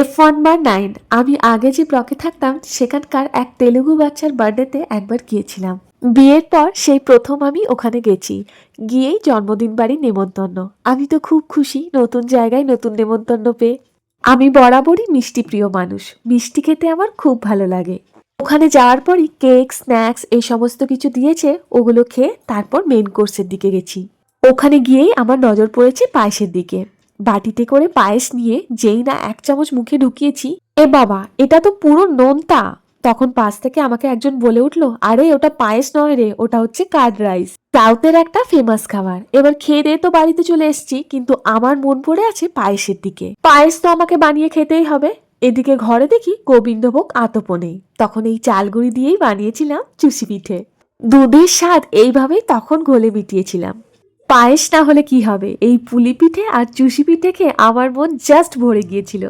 F one বার nine আমি আগে যে ব্লকে থাকতাম, সেখানকার এক তেলুগু বাচ্চার বার্থডেতে একবার গিয়েছিলাম। বিয়ের পর সেই প্রথম আমি ওখানে গেছি। গিয়েই জন্মদিন বাড়ি নেমন্তন্ন। আমি তো খুব খুশি নতুন জায়গায় নতুন নেমন্তন্ন পেয়ে। আমি বরাবরই মিষ্টি প্রিয় মানুষ। মিষ্টি খেতে আমার খুব ভালো লাগে। ওখানে যাওয়ার পরই কেক স্ন্যাক্স এই সমস্ত কিছু দিয়েছে, ওগুলো খেয়ে তারপর মেন কোর্সের দিকে গেছি। ওখানে গিয়েই আমার নজর পড়েছে পায়েসের দিকে। বাটিতে করে পায়েস নিয়ে যেই না এক চামচ মুখে ঢুকিয়েছি, এ বাবা, এটা তো পুরো নোনতা। তখন পাশ থেকে আমাকে একজন বলে উঠল, আরে, ওটা পায়েস নয় রে, ওটা হচ্ছে কার্ড রাইস। সাউথের একটা ফেমাস খাবার। এবার খেয়ে দিয়ে তো বাড়িতে চলে এসেছি, কিন্তু আমার মন পড়ে আছে পায়েসের দিকে। পায়েস তো আমাকে বানিয়ে খেতেই হবে। এদিকে ঘরে দেখি গোবিন্দভোগ আতপো তখন এই চালগুড়ি দিয়েই বানিয়েছিলাম চুষি পিঠে। দুধের স্বাদ এইভাবেই তখন গলে মিটিয়েছিলাম। পায়েস না হলে কি হবে? এই পুলি পিঠে আর চুষি পিঠে খেয়ে আমার মন জাস্ট ভরে গিয়েছিল।